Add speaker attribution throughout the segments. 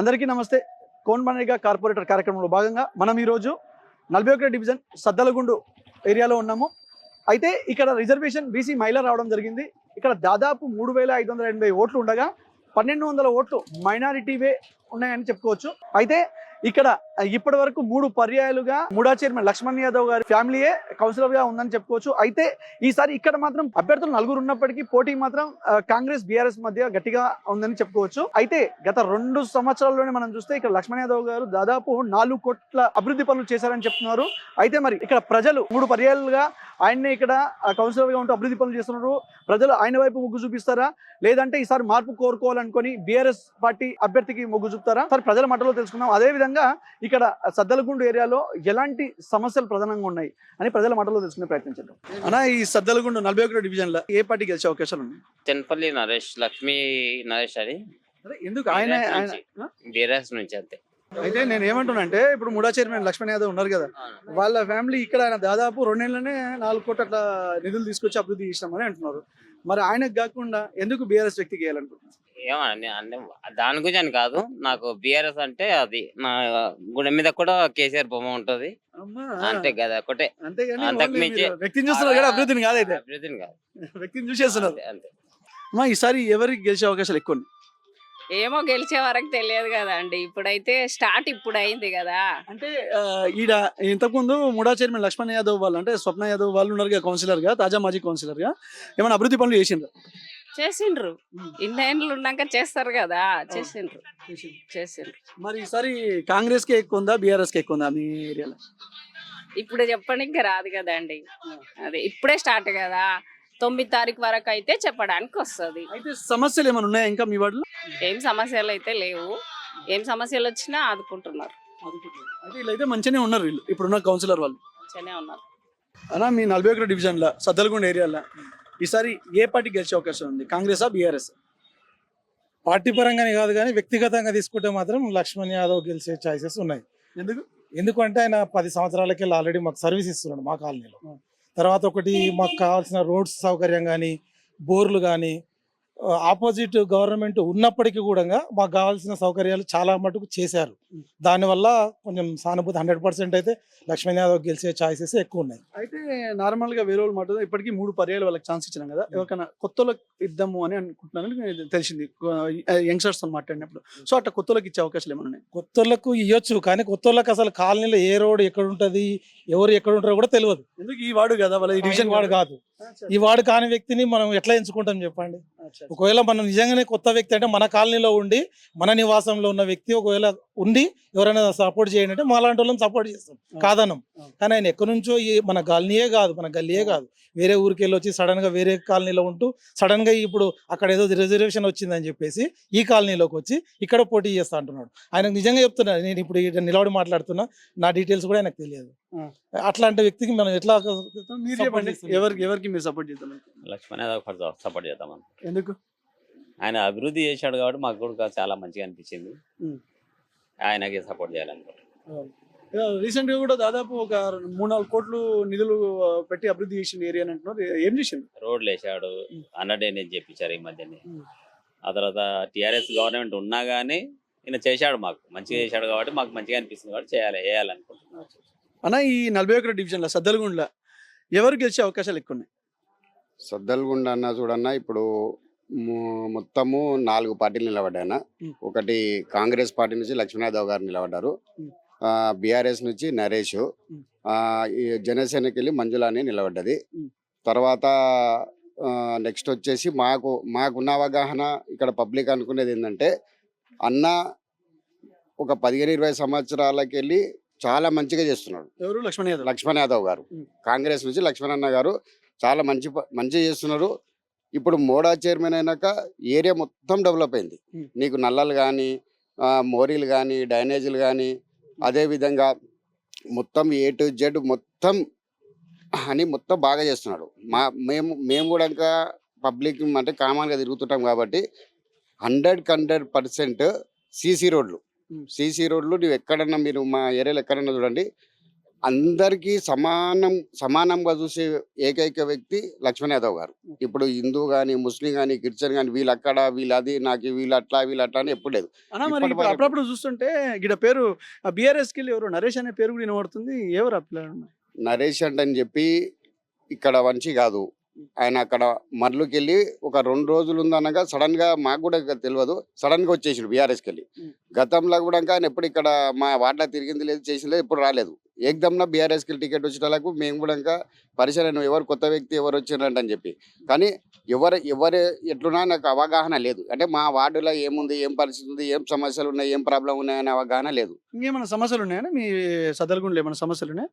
Speaker 1: అందరికీ నమస్తే. కోన్మనేగా కార్పొరేటర్ కార్యక్రమంలో భాగంగా మనం ఈరోజు నలభై ఒకటి డివిజన్ సద్దలగుండు ఏరియాలో ఉన్నాము. అయితే ఇక్కడ రిజర్వేషన్ బీసీ మహిళ రావడం జరిగింది. ఇక్కడ దాదాపు మూడు వేల ఐదు వందల ఎనభై ఓట్లు ఉండగా పన్నెండు వందల ఓట్లు మైనారిటీవే ఉన్నాయని చెప్పుకోవచ్చు. అయితే ఇక్కడ ఇప్పటి వరకు మూడు పర్యాయాలుగా మూడా చైర్మన్ లక్ష్మణ్ యాదవ్ గారి ఫ్యామిలీయే కౌన్సిలర్గా ఉందని చెప్పుకోవచ్చు. అయితే ఈసారి ఇక్కడ మాత్రం అభ్యర్థులు నలుగురు ఉన్నప్పటికీ పోటీ మాత్రం కాంగ్రెస్ బీఆర్ఎస్ మధ్య గట్టిగా ఉందని చెప్పుకోవచ్చు. అయితే గత రెండు సంవత్సరాల్లోనే మనం చూస్తే ఇక్కడ లక్ష్మణ్ యాదవ్ గారు దాదాపు నాలుగు కోట్ల అభివృద్ధి పనులు చేశారని చెప్తున్నారు. అయితే మరి ఇక్కడ ప్రజలు మూడు పర్యాలుగా ఆయన్నే ఇక్కడ కౌన్సిలర్గా ఉంటూ అభివృద్ధి పనులు చేస్తున్నారు. ప్రజలు ఆయన వైపు మొగ్గు చూపిస్తారా? లేదంటే ఈసారి మార్పు కోరుకోవాలనుకొని బీఆర్ఎస్ పార్టీ అభ్యర్థికి మొగ్గు చూపుతారా? సార్ ప్రజల మాటలో తెలుసుకుందాం. అదే విధంగా ఇక్కడ సద్దలగుండు ఏరియాలో ఎలాంటి సమస్యలు ప్రధానంగా ఉన్నాయి అని ప్రజల మాటలో తెలుసుకునే ప్రయత్నం చేద్దాం. అన్న ఈ సద్దలగుండు నలభై ఒకటి డివిజన్లో ఏ పార్టీ గెలిచే అవకాశాలు ఉన్నాయి?
Speaker 2: తెన్పల్లి నరేష్ లక్ష్మీ నరేష్ అని.
Speaker 1: ఎందుకు? ఆయన?
Speaker 2: బీఆర్ఎస్ నుంచి అంతే.
Speaker 1: అయితే నేను ఏమంటున్నా అంటే ఇప్పుడు ముడా చైర్మన్ లక్ష్మణ్ యాదవ్ ఉన్నారు కదా వాళ్ళ ఫ్యామిలీ ఇక్కడ ఆయన దాదాపు రెండేళ్ళనే నాలుగు కోట్ల అట్లా నిధులు తీసుకొచ్చి అభివృద్ధి చేసినామని అంటున్నారు. మరి ఆయనకు కాకుండా ఎందుకు బీఆర్ఎస్ వ్యక్తికి వేయాలనుకుంటున్నారు
Speaker 2: అంటే దాని గురించి అని కాదు నాకు బీఆర్ఎస్ అంటే అది నా గుడి మీద కూడా కేసీఆర్ బొమ్మ ఉంటది. అంతే కదా ఒకటే. అంతకు మించి-
Speaker 1: మీరు వ్యక్తిని చూస్తున్నారు కదా అభివృద్ధిని కాదైతే
Speaker 2: అభివృద్ధిని కాదు.
Speaker 1: వ్యక్తిని చూసేస్తున్నారు.
Speaker 2: అంతే, అంతే.
Speaker 1: అమ్మా ఈసారి ఎవరికి గెలిచే అవకాశాలు ఎక్కువ ఉన్నాయి?
Speaker 3: ఏమో గెలిచే వరకు తెలియదు కదా అండి ఇప్పుడైతే స్టార్ట్ ఇప్పుడు అయింది కదా.
Speaker 1: అంటే ఈడ ఇంతకుముందు ముడా చైర్మన్ లక్ష్మణ్ యాదవ్ వాళ్ళు అంటే స్వప్న యాదవ్ వాళ్ళు ఉన్నారు కదా కౌన్సిలర్గా తాజా మాజీ కౌన్సిలర్గా ఏమైనా అభివృద్ధి పనులు చేసిండ్రు?
Speaker 3: చేసిండ్రు. ఇన్నేళ్ళు ఉన్నాక చేస్తారు కదా. చేసిండ్రు. చేసిండ్రు.
Speaker 1: మరి ఈసారి కాంగ్రెస్కి ఎక్కువ ఉందా బీఆర్ఎస్కి ఎక్కువ ఉందా మీ ఏరియాలో?
Speaker 3: ఇప్పుడు చెప్పడానికి రాదు కదండి. అదే ఇప్పుడే స్టార్ట్ కదా. తొమ్మిది తారీఖు వరకు అయితే చెప్పడానికి వస్తుంది.
Speaker 1: అయితే సమస్యలు ఏమైనా ఉన్నాయా ఇంకా మీ వాటిలో
Speaker 3: ఏం సమస్యలు అయితే లేవు. ఏం సమస్యలు వచ్చినా ఆదుకుంటున్నారు.
Speaker 1: అయితే వీళ్ళైతే మంచిగానే ఉన్నారు వీళ్ళు. ఇప్పుడున్న కౌన్సిలర్ వాళ్ళు.
Speaker 3: మంచిగానే ఉన్నారు.
Speaker 1: అలా మీ నలభై ఒకటి డివిజన్లో సద్దలగుండ ఏరియాలో ఈసారి ఏ పార్టీ గెలిచే అవకాశం ఉంది? కాంగ్రెసా బీఆర్ఎస్?
Speaker 4: పార్టీ పరంగానే కాదు కానీ వ్యక్తిగతంగా తీసుకుంటే మాత్రం లక్ష్మణ్ యాదవ్ గెలిచే ఛాయిసెస్ ఉన్నాయి.
Speaker 1: ఎందుకు?
Speaker 4: ఎందుకంటే ఆయన పది సంవత్సరాలకి ఆల్రెడీ మాకు సర్వీస్ ఇస్తున్నాడు మా కాలనీలో. తర్వాత ఒకటి మాకు కావాల్సిన రోడ్స్ సౌకర్యం కానీ బోర్లు కానీ ఆపోజిట్ గవర్నమెంట్ ఉన్నప్పటికీ కూడా మాకు కావాల్సిన సౌకర్యాలు చాలా మటుకు చేశారు. దానివల్ల కొంచెం సానుభూతి హండ్రెడ్ పర్సెంట్ అయితే లక్ష్మణ్ యాదవ్ గెలిచే ఛాయిసెస్ ఎక్కువ ఉన్నాయి.
Speaker 1: అయితే నార్మల్గా వేరే వాళ్ళు మాట ఇప్పటికీ మూడు పర్యాలు వాళ్ళకి ఛాన్స్ ఇచ్చినాం కదా. ఎవరికైనా కొత్తలకు ఇద్దాము అని అనుకుంటున్నాను నాకు తెలిసింది. యంగ్స్టర్స్తో మాట్లాడినప్పుడు. సో అట్లా కొత్తలకు ఇచ్చే అవకాశాలు ఏమైనా ఉన్నాయి?
Speaker 4: కొత్తోళ్ళకు ఇవ్వచ్చు కానీ కొత్తోళ్ళకి అసలు కాలనీలో ఏ రోడ్ ఎక్కడ ఉంటుంది ఎవరు ఎక్కడ ఉంటారో కూడా తెలియదు.
Speaker 1: ఎందుకు? ఈ వాడు కదా వాళ్ళ డివిజన్
Speaker 4: వాడు కాదు. ఈ వాడు కాని వ్యక్తిని మనం ఎట్లా ఎంచుకుంటాం చెప్పండి? ఒకవేళ మనం నిజంగానే కొత్త వ్యక్తి అంటే మన కాలనీలో ఉండి మన నివాసంలో ఉన్న వ్యక్తి ఒకవేళ ఉండి ఎవరైనా సపోర్ట్ చేయండి అంటే మాలాంటి వాళ్ళని సపోర్ట్ చేస్తాం. కాదనం. కానీ ఆయన ఎక్కడి నుంచో ఈ మన కాలనీయే కాదు మన గల్లీయే కాదు. వేరే ఊరికి వెళ్ళి వచ్చి సడన్గా వేరే కాలనీలో ఉంటూ సడన్గా ఇప్పుడు అక్కడ ఏదో రిజర్వేషన్ వచ్చిందని చెప్పేసి ఈ కాలనీలోకి వచ్చి ఇక్కడ పోటీ చేస్తా అంటున్నాడు. ఆయనకు నిజంగా చెప్తున్నా నేను ఇప్పుడు నిలబడి మాట్లాడుతున్నా నా డీటెయిల్స్ కూడా ఆయనకు తెలియదు. అట్లాంటి వ్యక్తికి మనం ఎట్లా
Speaker 1: మీరు చెప్పండి? ఎవరికి ఎవరికి మీరు సపోర్ట్ చేద్దాం
Speaker 2: లక్ష్మణ్ యాదవ్ సపోర్ట్ చేద్దామని
Speaker 1: ఎందుకు?
Speaker 2: ఆయన అభివృద్ధి చేశాడు కాబట్టి మాకు కూడా చాలా మంచిగా అనిపించింది. ఆయనకి సపోర్ట్ చేయాలనుకుంటున్నాను.
Speaker 1: రీసెంట్గా కూడా దాదాపు ఒక మూడు నాలుగు కోట్లు నిధులు పెట్టి అభివృద్ధి చేసిన ఏరియా అని అంటున్నారు. ఏం చేసింది
Speaker 2: రోడ్లు వేసాడు
Speaker 1: ఉమ్.
Speaker 2: అన్నడే చెప్పించారు ఈ మధ్యనే. ఆ తర్వాత టిఆర్ఎస్ గవర్నమెంట్ ఉన్నా గానీ ఈయన చేశాడు మాకు. మంచిగా చేశాడు కాబట్టి మాకు మంచిగా అనిపిస్తుంది కాబట్టి చేయాలి వేయాలనుకుంటున్నాను
Speaker 1: అన్న ఈ నలభై ఒకటి డివిజన్లో సద్దలగుండ్ల ఎవరు గెలిచే అవకాశాలు ఎక్కువ ఉన్నాయి
Speaker 5: సద్దల్గుండ అన్న చూడన్న ఇప్పుడు మొత్తము నాలుగు పార్టీలు నిలబడ్డాయన
Speaker 1: ఉమ్.
Speaker 5: ఒకటి కాంగ్రెస్ పార్టీ నుంచి లక్ష్మణయాదవ్ గారు నిలబడ్డారు. బీఆర్ఎస్ నుంచి నరేష్ జనసేనకి వెళ్ళి మంజులాని నిలబడ్డది. తర్వాత నెక్స్ట్ వచ్చేసి మాకు మాకున్న అవగాహన ఇక్కడ పబ్లిక్ అనుకునేది ఏంటంటే అన్న ఒక పదిహేను ఇరవై సంవత్సరాలకి వెళ్ళి చాలా మంచిగా చేస్తున్నాడు.
Speaker 1: ఎవరు? లక్ష్మణ్ యాదవ్.
Speaker 5: లక్ష్మణ్ యాదవ్ గారు. కాంగ్రెస్ నుంచి లక్ష్మణ్ అన్న గారు చాలా మంచి ప- మంచి చేస్తున్నారు. ఇప్పుడు మోడా చైర్మన్ అయినాక ఏరియా మొత్తం డెవలప్ అయింది. నీకు నల్లలు కానీ మోరీలు కానీ డ్రైనేజీలు కానీ అదేవిధంగా మొత్తం ఏ టు జెడ్ మొత్తం అని మొత్తం బాగా చేస్తున్నాడు. మా మేము మేము కూడా ఇంకా పబ్లిక్ అంటే కామన్గా తిరుగుతుంటాం కాబట్టి హండ్రెడ్ హండ్రెడ్ పర్సెంట్ సీసీ రోడ్లు. సీసీ రోడ్లు నువ్వు ఎక్కడన్నా మీరు మా ఏరియాలో ఎక్కడన్నా చూడండి అందరికీ సమానం సమానంగా చూసే ఏకైక వ్యక్తి లక్ష్మణ్ యాదవ్ గారు. ఇప్పుడు హిందూ కానీ ముస్లిం కానీ క్రిస్టియన్ కానీ వీళ్ళు అక్కడ వీళ్ళు అది నాకు వీళ్ళు అట్లా వీళ్ళు అట్లా అని ఎప్పుడు లేదు.
Speaker 1: అప్పుడప్పుడు చూస్తుంటే గిడ పేరు బీఆర్ఎస్కి ఎవరు నరేష్ అనే పేరు కూడా వినబడుతుంది. ఎవరు
Speaker 5: నరేష్ అంట అని చెప్పి ఇక్కడ వంచి కాదు. ఆయన అక్కడ మర్లుకి వెళ్ళి ఒక రెండు రోజులు ఉందనగా సడన్గా మాకు కూడా తెలియదు సడన్గా వచ్చేసాడు బీఆర్ఎస్కి వెళ్ళి. గతంలో కూడా ఆయన ఎప్పుడు ఇక్కడ మా వార్డులో తిరిగింది లేదు చేసింది లేదు ఎప్పుడు రాలేదు. ఏకదమ్న బీఆర్ఎస్కి టికెట్ వచ్చిన వాళ్ళకు మేము కూడా ఇంకా పరిశీలన ఎవరు కొత్త వ్యక్తి ఎవరు వచ్చినారంట అని చెప్పి. కానీ ఎవరు ఎవరు ఎట్లున్నా నాకు అవగాహన లేదు. అంటే మా వార్డులో ఏముంది ఏం పరిస్థితి ఉంది ఏం సమస్యలు ఉన్నాయి ఏం ప్రాబ్లం ఉన్నాయనే అవగాహన లేదు.
Speaker 1: ఇంకేమైనా సమస్యలు ఉన్నాయా? మీ సదలగుండలో ఏమైనా సమస్యలు ఉన్నాయా?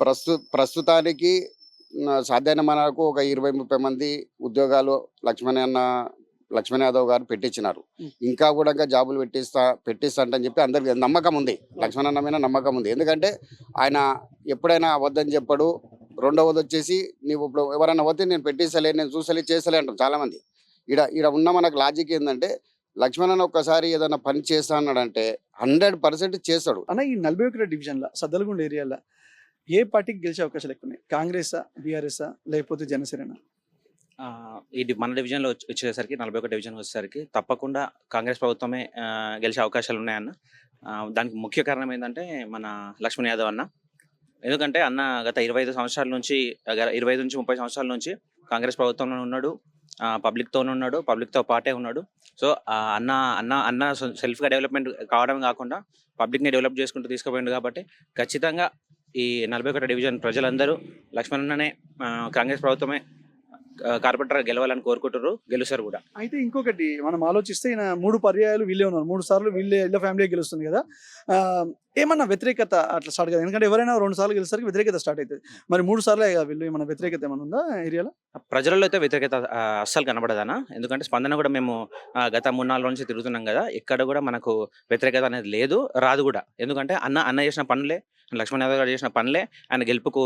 Speaker 5: ప్రస్తు ప్రస్తుతానికి సాధ్యమైన మనకు ఒక ఇరవై ముప్పై మంది ఉద్యోగాలు లక్ష్మణ్ అన్న లక్ష్మణ్ యాదవ్ గారు పెట్టించినారు. ఇంకా కూడా ఇంకా జాబులు పెట్టిస్తా పెట్టిస్తా అని చెప్పి అందరికి నమ్మకం ఉంది. లక్ష్మణ్ అన్న మీద నమ్మకం ఉంది. ఎందుకంటే ఆయన ఎప్పుడైనా అబద్ధం చెప్పడు. రెండవది వచ్చేసి నీవు ఇప్పుడు ఎవరైనా పోతే నేను పెట్టిస్తలే నేను చూసలే చేస్తలే అంటాం చాలా మంది ఈడ ఈడ ఉన్న మనకు లాజిక్ ఏంటంటే లక్ష్మణ్ అన్న ఒక్కసారి ఏదైనా పని చేస్తా అన్నాడంటే హండ్రెడ్ పర్సెంట్ చేస్తాడు.
Speaker 1: అన్న ఈ నలభై ఒకటి డివిజన్లో సద్దలగుండ ఏరియాలో ఏ పార్టీకి గెలిచే అవకాశాలు ఎక్కువ ఉన్నాయి? కాంగ్రెసా బీఆర్ఎస్ఆ లేకపోతే జనసేన
Speaker 6: ఇది మన డివిజన్లో వచ్చేసరికి నలభై ఒక డివిజన్ వచ్చేసరికి తప్పకుండా కాంగ్రెస్ ప్రభుత్వమే గెలిచే అవకాశాలు ఉన్నాయన్న. దానికి ముఖ్య కారణం ఏంటంటే మన లక్ష్మణ్ యాదవ్ అన్న. ఎందుకంటే అన్న గత ఇరవై ఐదు సంవత్సరాల నుంచి ఇరవై ఐదు నుంచి ముప్పై సంవత్సరాల నుంచి కాంగ్రెస్ ప్రభుత్వంలో ఉన్నాడు. పబ్లిక్తోనే ఉన్నాడు పబ్లిక్తో పాటే ఉన్నాడు. సో అన్న అన్న అన్న సెల్ఫ్గా డెవలప్మెంట్ కావడం కాకుండా పబ్లిక్ని డెవలప్ చేసుకుంటూ తీసుకుపోయిండు కాబట్టి ఖచ్చితంగా ఈ నలభై ఒకటి డివిజన్ ప్రజలందరూ లక్ష్మణ్ కాంగ్రెస్ ప్రభుత్వమే కార్పొరేటర్ గెలవాలని కోరుకుంటారు గెలుస్తారు కూడా.
Speaker 1: అయితే ఇంకొకటి మనం ఆలోచిస్తే ఈయన మూడు పర్యాయాలు వీళ్ళే ఉన్నారు. మూడు సార్లు వీళ్ళే ఇళ్ళ ఫ్యామిలీ గెలుస్తుంది కదా. ఆ, ఏమన్నా వ్యతిరేకత అట్లా స్టార్ట్ కదా. ఎందుకంటే ఎవరైనా రెండు సార్లు గెలిసరికి వ్యతిరేకత స్టార్ట్ అవుతుంది మరి మూడు సార్లే కదా వీళ్ళు ఏమన్నా వ్యతిరేకత ఏమైనా ఉందా ఏరియాలో?
Speaker 6: ప్రజలలో అయితే వ్యతిరేకత అస్సలు కనబడదనా? ఎందుకంటే స్పందన కూడా మేము గత మూడు నాలుగు నుంచి తిరుగుతున్నాం కదా ఎక్కడ కూడా మనకు వ్యతిరేకత అనేది లేదు రాదు కూడా. ఎందుకంటే అన్న అన్న చేసిన పనులే లక్ష్మణ్ యాదవ్ గారు చేసిన పనులే ఆయన గెలుపుకు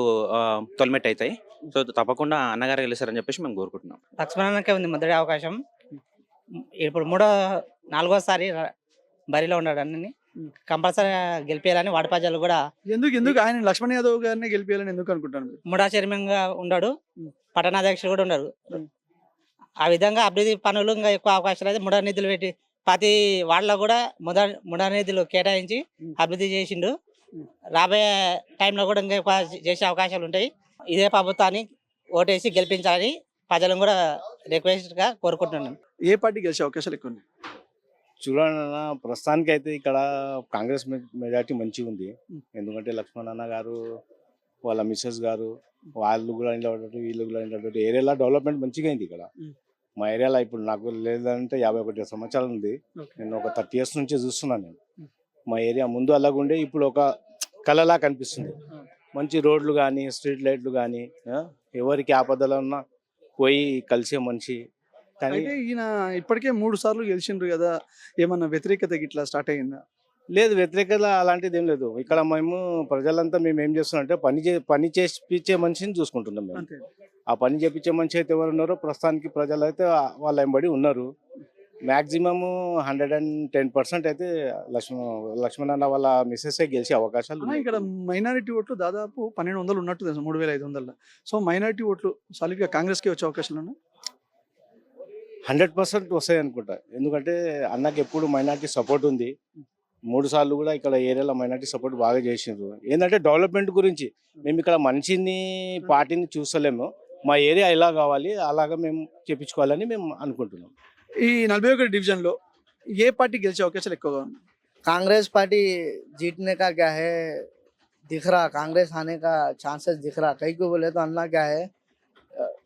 Speaker 6: తొలిమెట్ అవుతాయి. సో తప్పకుండా అన్నగారు గెలుస్తారని చెప్పేసి మేము కోరుకుంటున్నాం.
Speaker 7: లక్ష్మణకే ఉంది మొదటి అవకాశం. ఇప్పుడు మూడో నాలుగోసారి బరిలో ఉన్నాడు అన్ని కంపల్సరీ గెలిపేయాలని వాడి ప్రజలు కూడా
Speaker 1: ఎందుకు ఎందుకు ఆయన లక్ష్మణ్ యాదవ్ గారిని గెలిపించాలని ఎందుకు అనుకుంటాను?
Speaker 7: మూడా చైర్మన్గా ఉన్నాడు
Speaker 1: ఉం.
Speaker 7: పట్టణాధ్యక్షుడు కూడా ఉన్నారు. ఆ విధంగా అభివృద్ధి పనులు ఇంకా ఎక్కువ అవకాశాలు అయితే ముడా నిధులు పెట్టి ప్రతి వాళ్ళలో కూడా ముదా ముడా నిధులు కేటాయించి. అభివృద్ధి చేసిండు. రాబోయే టైంలో కూడా ఇంకా ఎక్కువ చేసే అవకాశాలు ఉంటాయి ఇదే ప్రభుత్వాన్ని ఓటేసి గెలిపించాలని ప్రజలను కూడా రిక్వెస్ట్గా కోరుకుంటున్నాను
Speaker 1: ఏ పార్టీ గెలిచే అవకాశాలు ఎక్కువ ఉన్నాయి
Speaker 8: చూడండి అన్న ప్రస్తుతానికి అయితే ఇక్కడ కాంగ్రెస్ మెజార్టీ మంచిగా ఉంది. ఎందుకంటే లక్ష్మణ్ అన్న గారు వాళ్ళ మిస్సెస్ గారు వాళ్ళు కూడా నిలబడ్డట్టు వీళ్ళు కూడా నిలబడ్డట్టు ఏరియాలో డెవలప్మెంట్ మంచిగా అయింది ఇక్కడ. మా ఏరియాలో ఇప్పుడు నాకు లేదంటే యాభై ఒకటి సంవత్సరాలు ఉంది. నేను ఒక థర్టీ ఇయర్స్ నుంచి చూస్తున్నాను నేను. మా ఏరియా ముందు అలాగుండే ఇప్పుడు ఒక కళలా కనిపిస్తుంది. మంచి రోడ్లు కానీ స్ట్రీట్ లైట్లు కానీ ఎవరికి ఆపదలో ఉన్నా పోయి కలిసే మనిషి
Speaker 1: అయితే ఈయన ఇప్పటికే మూడు సార్లు గెలిచిండ్రు కదా ఏమన్నా వ్యతిరేకత ఇట్లా స్టార్ట్ అయ్యిందా?
Speaker 8: లేదు వ్యతిరేకత అలాంటిది ఏం లేదు. ఇక్కడ మేము ప్రజలంతా మేము ఏం చేస్తున్నాం అంటే పని చే పని చేపించే మనిషిని చూసుకుంటున్నాం మేము. ఆ పని చేపించే మనిషి అయితే ఎవరు ఉన్నారో ప్రస్తుతానికి ప్రజలు అయితే వాళ్ళ వెంబడి ఉన్నారు. Maximum hundred and ten percent అయితే లక్ష్మణ లక్ష్మణ్ అన్న వాళ్ళ మిస్సెస్ గెలిచే అవకాశాలు.
Speaker 1: ఇక్కడ మైనారిటీ ఓట్లు దాదాపు పన్నెండు వందలు ఉన్నట్టు తెలుసు మూడు వేల ఐదు వందల సో మైనారిటీ ఓట్లు సాలిడ్గా కాంగ్రెస్కి వచ్చే అవకాశాలు ఉన్నాయి?
Speaker 8: హండ్రెడ్ పర్సెంట్ వస్తాయి అనుకుంటా ఎందుకంటే అన్నకి ఎప్పుడు మైనార్టీ సపోర్ట్ ఉంది మూడు సార్లు కూడా ఇక్కడ ఏరియాలో మైనార్టీ సపోర్ట్ బాగా చేసిండ్రు ఏంటంటే డెవలప్మెంట్ గురించి మేము ఇక్కడ మనిషిని పార్టీని చూస్తలేము మా ఏరియా ఎలా కావాలి అలాగా మేము చేపించుకోవాలని మేము అనుకుంటున్నాం
Speaker 1: ఈ నలభై ఒకటి డివిజన్లో ఏ పార్టీ గెలిచే అవకాశాలు ఎక్కువగా ఉన్నాయి
Speaker 9: कांग्रेस पार्टी जीतने का क्या है दिख रहा कांग्रेस आने का चांसेस दिख रहा कई को बोले तो अन्ना क्या है अ,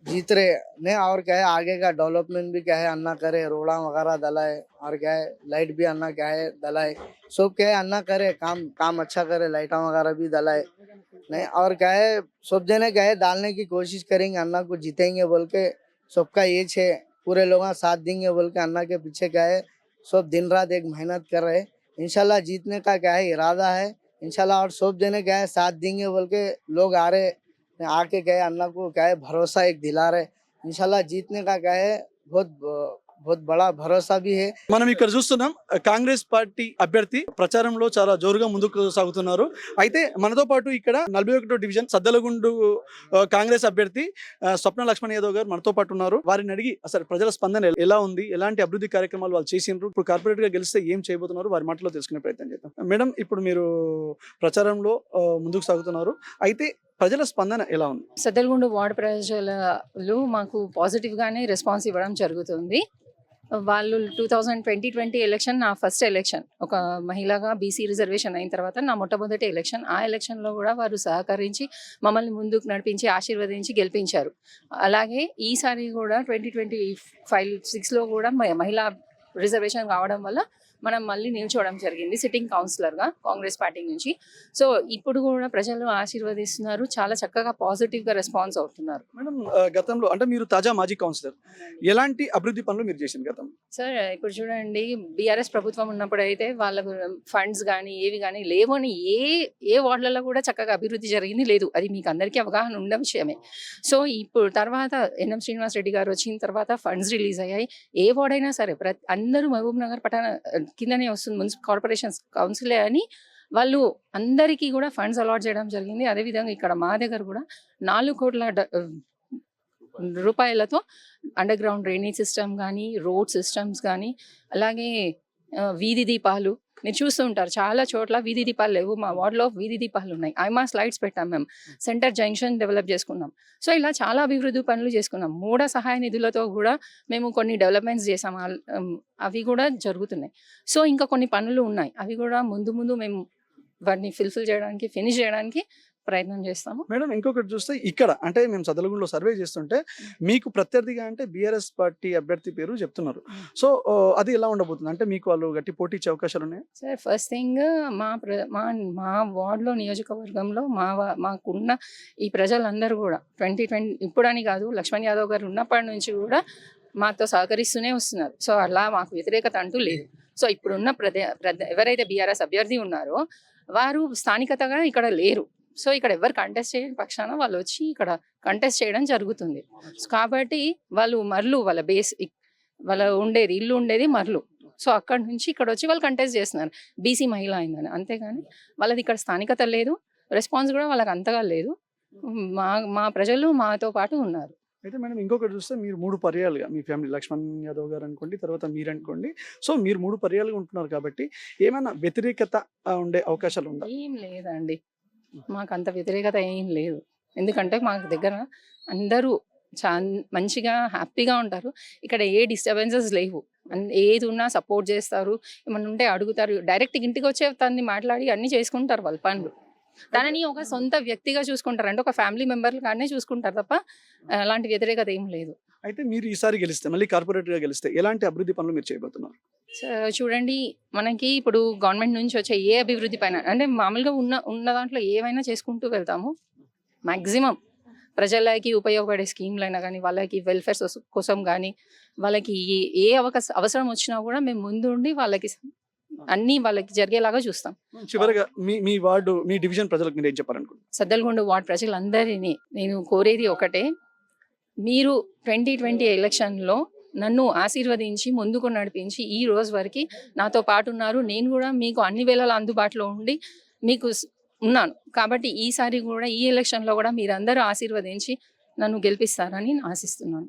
Speaker 9: जीत रहे नहीं और क्या है आगे का डेवलपमेंट भी क्या है अन्ना करे रोड़ा वगैरह दलाए और क्या है लाइट भी अन्ना क्या है दलाए सब क्या है अन्ना करे काम काम अच्छा करे लाइटा वगैरह भी दलाए नहीं और क्या है सब जने क्या है डालने की कोशिश करेंगे अन्ना को जीतेंगे बोल के सबका ये है पूरे लोग साथ देंगे बोल के अन्ना के पीछे क्या है सब दिन रात एक मेहनत कर रहे हैं इंशाल्लाह जीतने का क्या है इरादा है इनशाला और सब जने क्या है साथ देंगे बोल के लोग आ रहे आके गए अन्ना को क्या है भरोसा एक दिला रहे इंशाल्लाह जीतने का क्या है बहुत बहुत बड़ा भरोसा भी है
Speaker 1: మనం ఇక్కడ చూస్తున్నాం కాంగ్రెస్ పార్టీ అభ్యర్థి ప్రచారంలో చాలా జోరుగా ముందుకు సాగుతున్నారు అయితే మనతో పాటు ఇక్కడ నలభై ఒకటో డివిజన్ సద్దలగుండు ఆ, కాంగ్రెస్ అభ్యర్థి ఆ, స్వప్న లక్ష్మణ్ యాదవ్ గారు మనతో పాటు ఉన్నారు వారిని అడిగి అసలు ప్రజల స్పందన ఎలా ఉంది ఎలాంటి అభివృద్ధి కార్యక్రమాలు వాళ్ళు చేసిండ్రు ఇప్పుడు కార్పొరేట్ గా గెలిస్తే ఏం చేయబోతున్నారు వారి మాటలో తెలుసుకునే ప్రయత్నం చేద్దాం మేడం ఇప్పుడు మీరు ప్రచారంలో ఆ, ముందుకు సాగుతున్నారు అయితే ప్రజల స్పందన ఎలా ఉంది?
Speaker 10: సద్దలగుండు వార్డ్ ప్రజలు మాకు పాజిటివ్గానే రెస్పాన్స్ ఇవ్వడం జరుగుతుంది. వాళ్ళు two thousand twenty twenty election నా ఫస్ట్ ఎలక్షన్. ఒక మహిళగా బీసీ రిజర్వేషన్ అయిన తర్వాత నా మొట్టమొదటి ఎలక్షన్. ఆ ఎలక్షన్లో కూడా వారు సహకరించి మమ్మల్ని ముందుకు నడిపించి ఆశీర్వదించి గెలిపించారు. అలాగే ఈసారి కూడా ట్వంటీ ట్వంటీ ఫైవ్ సిక్స్లో కూడా మహిళా రిజర్వేషన్ కావడం వల్ల మనం మళ్ళీ నిల్చోవడం జరిగింది సిట్టింగ్ కౌన్సిలర్గా కాంగ్రెస్ పార్టీ నుంచి. సో ఇప్పుడు కూడా ప్రజలు ఆశీర్వదిస్తున్నారు చాలా చక్కగా పాజిటివ్గా రెస్పాన్స్ అవుతున్నారు.
Speaker 1: మేడం గతంలో అంటే మీరు తాజా మాజీ కౌన్సిలర్ ఎలాంటి అభివృద్ధి పనులు మీరు చేసింది గతంలో?
Speaker 10: సార్ ఇప్పుడు చూడండి బీఆర్ఎస్ ప్రభుత్వం ఉన్నప్పుడు అయితే వాళ్ళకు ఫండ్స్ కానీ ఏవి కానీ లేవని ఏ ఏ వార్డులలో కూడా చక్కగా అభివృద్ధి జరిగింది లేదు. అది మీకు అందరికీ అవగాహన ఉన్న విషయమే. సో ఇప్పుడు తర్వాత ఎన్ఎం శ్రీనివాస్ రెడ్డి గారు వచ్చిన తర్వాత ఫండ్స్ రిలీజ్ అయ్యాయి. ఏ వార్డ్ అయినా సరే ప్రతి అందరూ మహబూబ్ నగర్ పట్టణ కిందనే వస్తుంది మున్సిపల్ కార్పొరేషన్స్ కౌన్సిలే అని వాళ్ళు అందరికీ కూడా ఫండ్స్ అలాట్ చేయడం జరిగింది. అదేవిధంగా ఇక్కడ మా దగ్గర కూడా నాలుగు కోట్ల రూపాయలతో అండర్ గ్రౌండ్ డ్రైనేజ్ సిస్టమ్ కానీ రోడ్ సిస్టమ్స్ కానీ అలాగే వీధి దీపాలు మీరు చూస్తూ ఉంటారు చాలా చోట్ల వీధి దీపాలు లేవు మా వార్డులో వీధి దీపాలు ఉన్నాయి. ఐమాస్ లైట్స్ పెట్టాం మేము సెంటర్ జంక్షన్ డెవలప్ చేసుకున్నాం. సో ఇలా చాలా అభివృద్ధి పనులు చేసుకున్నాం. మూడ సహాయ నిధులతో కూడా మేము కొన్ని డెవలప్మెంట్స్ చేసాం. అవి కూడా జరుగుతున్నాయి. సో ఇంకా కొన్ని పనులు ఉన్నాయి. అవి కూడా ముందు ముందు మేము వాటిని ఫిల్ఫిల్ చేయడానికి ఫినిష్ చేయడానికి ప్రయత్నం చేస్తాము.
Speaker 1: మేడం ఇంకొకటి చూస్తే ఇక్కడ అంటే మేము సదలగుండలో సర్వే చేస్తుంటే మీకు ప్రత్యర్థిగా అంటే బీఆర్ఎస్ పార్టీ అభ్యర్థి పేరు చెప్తున్నారు. సో అది ఎలా ఉండబోతుంది? అంటే మీకు వాళ్ళు గట్టి పోటీ ఇచ్చే అవకాశాలు ఉన్నాయి?
Speaker 10: సార్ ఫస్ట్ థింగ్ మా ప్ర మా మా వార్డులో నియోజకవర్గంలో మా మాకున్న ఈ ప్రజలందరూ కూడా ట్వంటీ ట్వంటీ ఇప్పుడని కాదు లక్ష్మణ్ యాదవ్ గారు ఉన్నప్పటి నుంచి కూడా మాతో సహకరిస్తూనే వస్తున్నారు. సో అలా మాకు వ్యతిరేకత అంటూ లేదు. సో ఇప్పుడున్న ప్రదే ప్రద- ఎవరైతే బీఆర్ఎస్ అభ్యర్థి ఉన్నారో వారు స్థానికతగా ఇక్కడ లేరు. సో ఇక్కడ ఎవరు కంటెస్ట్ చేయని పక్షాన వాళ్ళు వచ్చి ఇక్కడ కంటెస్ట్ చేయడం జరుగుతుంది. సో కాబట్టి వాళ్ళు మరలు వాళ్ళ బేస్ వాళ్ళ ఉండేది ఇల్లు ఉండేది మరలు. సో అక్కడ నుంచి ఇక్కడ వచ్చి వాళ్ళు కంటెస్ట్ చేస్తున్నారు. బీసీ మహిళ అయిందని. అంతేగాని వాళ్ళది ఇక్కడ స్థానికత లేదు. రెస్పాన్స్ కూడా వాళ్ళకి అంతగా లేదు. మా మా ప్రజలు మాతో పాటు ఉన్నారు.
Speaker 1: అయితే మేడం ఇంకొకటి చూస్తే మీరు మూడు పర్యాలుగా మీ ఫ్యామిలీ లక్ష్మణ్ యాదవ్ గారు అనుకోండి తర్వాత మీరు అనుకోండి. సో మీరు మూడు పర్యాలుగా ఉంటున్నారు కాబట్టి ఏమైనా వ్యతిరేకత ఉండే అవకాశాలు ఉందా?
Speaker 10: ఏం లేదండి. మాకు అంత వ్యతిరేకత ఏం లేదు. ఎందుకంటే మాకు దగ్గర అందరూ చా మంచిగా హ్యాపీగా ఉంటారు. ఇక్కడ ఏ డిస్టర్బెన్సెస్ లేవు. ఏది ఉన్నా సపోర్ట్ చేస్తారు. ఏమన్నా ఉంటే అడుగుతారు. డైరెక్ట్ ఇంటికి వచ్చే తన్ని మాట్లాడి అన్ని చేసుకుంటారు వాళ్ళ పనులు. తనని ఒక సొంత వ్యక్తిగా చూసుకుంటారు. అంటే ఒక ఫ్యామిలీ మెంబర్లు కానీ చూసుకుంటారు తప్ప అలాంటి వ్యతిరేకత ఏం లేదు.
Speaker 1: అయితే మీరు ఈసారి గెలిస్తే మళ్ళీ కార్పొరేట్గా గెలిస్తే ఎలాంటి అభివృద్ధి పనులు మీరు చేయబోతున్నారు?
Speaker 10: చూడండి మనకి ఇప్పుడు గవర్నమెంట్ నుంచి వచ్చే ఏ అభివృద్ధి పైన అంటే మామూలుగా ఉన్న ఉన్న దాంట్లో ఏవైనా చేసుకుంటూ వెళ్తాము. మ్యాక్సిమం ప్రజలకి ఉపయోగపడే స్కీమ్లు అయినా కానీ వాళ్ళకి వెల్ఫేర్ కోసం కానీ వాళ్ళకి ఏ- అవకాశం అవసరం వచ్చినా కూడా మేము ముందు ఉండి వాళ్ళకి అన్నీ వాళ్ళకి జరిగేలాగా చూస్తాం.
Speaker 1: చివరిగా మీ మీ వార్డు మీ డివిజన్ ప్రజలకు మీరు ఏం చెప్పాలనుకుంటున్నారు?
Speaker 10: సద్దల్గొండ వార్డ్ ప్రజలందరినీ నేను కోరేది ఒకటే మీరు ట్వంటీ ట్వంటీ ఎలక్షన్లో నన్ను ఆశీర్వదించి ముందుకు నడిపించి ఈ రోజు వరకు నాతో పాటు ఉన్నారు. నేను కూడా మీకు అన్ని వేళలా అందుబాటులో ఉండి మీకు ఉన్నాను. కాబట్టి ఈసారి కూడా ఈ ఎలక్షన్లో కూడా మీరందరూ ఆశీర్వదించి నన్ను గెలిపిస్తారని నేను ఆశిస్తున్నాను.